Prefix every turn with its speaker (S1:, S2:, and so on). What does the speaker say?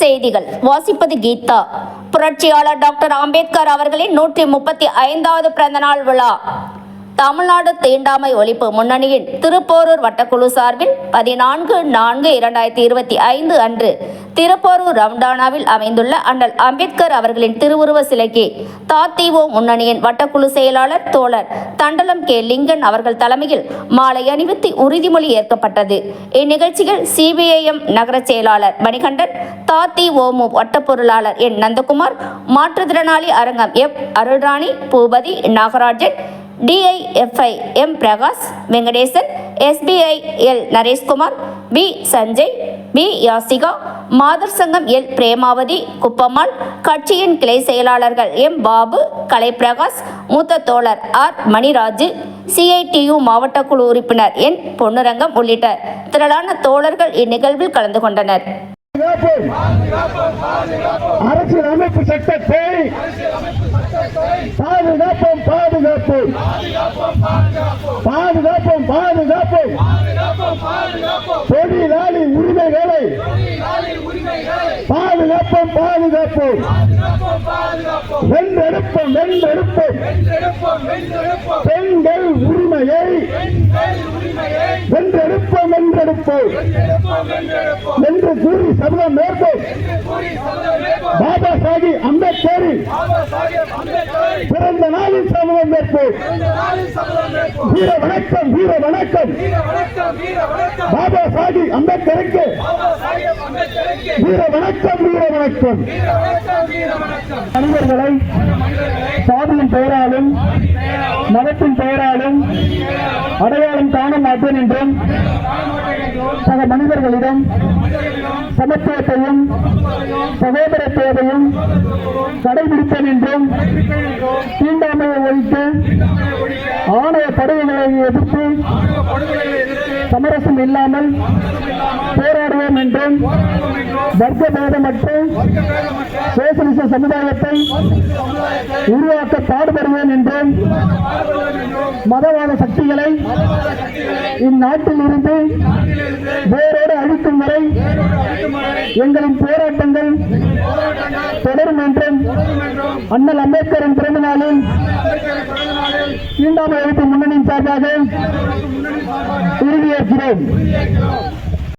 S1: செய்திகள். வாசிப்பது கீதா. புரட்சியாளர் டாக்டர் அம்பேத்கர் அவர்களின் நூற்றி முப்பத்தி ஐந்தாவது பிறந்தநாள் விழா. தமிழ்நாடு தீண்டாமை ஒழிப்பு முன்னணியின் திருப்போரூர் வட்டக்குழு சார்பில் பதினான்கு நான்கு இரண்டாயிரத்தி இருபத்தி ஐந்து அன்று திருப்போரூர் ரவுண்டானாவில் அமைந்துள்ள அண்ணல் அம்பேத்கர் அவர்களின் திருவுருவ சிலைக்கு தாத்தீவோ முன்னணியின் வட்டக்குழு செயலாளர் தோழர் தண்டலம் கே. லிங்கன் அவர்கள் தலைமையில் மாலை அணிவித்து உறுதிமொழி ஏற்கப்பட்டது. இந்நிகழ்ச்சியில் சிபிஐஎம் நகர செயலாளர் மணிகண்டன் தாத்திஓமு வட்ட பொருளாளர் என். நந்தகுமார் மாற்றுத்திறனாளி அரங்கம் F. Arulrani Boopathi Nagarajan DIFI M Prakash Venkatesan SBI L Nareshkumar P Sanjay P Yasika மாதர் சங்கம் எல் பிரேமாவதி குப்பம்மாள் கட்சியின் கிளை செயலாளர்கள் எம் பாபு கலை பிரகாஷ் மூத்த தோழர் ஆர் மணிராஜு சிஐடியு மாவட்ட குழு உறுப்பினர் என் பொன்னுரங்கம் உள்ளிட்ட திரளான தோழர்கள் இந்நிகழ்வில் கலந்து கொண்டனர்.
S2: அரசியல் அமைப்பு சட்டத்தை பாதுகாப்போம் பாதுகாப்போம். பாதுகாப்போம் பாதுகாப்போம். தொழிலாளி உரிமைகளை பாதுகாப்போம். பாதுகாப்போம் வென்றெடுப்போம் வென்றெடுப்போம். பெண்கள் உரிமையை வென்றெடுப்போம் வென்றெடுப்போம். என்று கூறி சபதம் மேற்போம் பாபா சாஹிப் அம்பேத்கரின் பிறந்த நாளில் சபதம் மேற்போம் வீர வணக்கம் வீர வணக்கம். பாபா சாஹிப் அம்பேத்கருக்கு வீர வணக்கம் வீர வணக்கம். மனிதர்களை சாதியின் பெயராலும் மதத்தின் பெயராலும் அடையாளம் காண மாட்டேன் என்றும் சக மனிதர்களிடம் சமத்துவத்தையும் சகோதரத்துவத்தையும் கடைபிடிப்பேன் என்றும் தீண்டாமையை ஒழித்து ஆணைய படுகைகளை எதிர்த்து சமரசம் இல்லாமல் போராடுவோம் என்றும் வர்க்க பேதமற்ற சோசலிச சமுதாயத்தை உருவாக்க பாடுபடுவேன் என்றும் மதவாத சக்திகளை இந்நாட்டில் இருந்து வேரோடு அழிக்கும் வரை எங்களின் போராட்டங்கள் தொடரும் என்றும் அண்ணல் அம்பேத்கரின் பிறந்த நாளில் தீண்டாமை ஒழிப்பு முன்னணியின் சார்பாக உறுதியேற்கிறேன்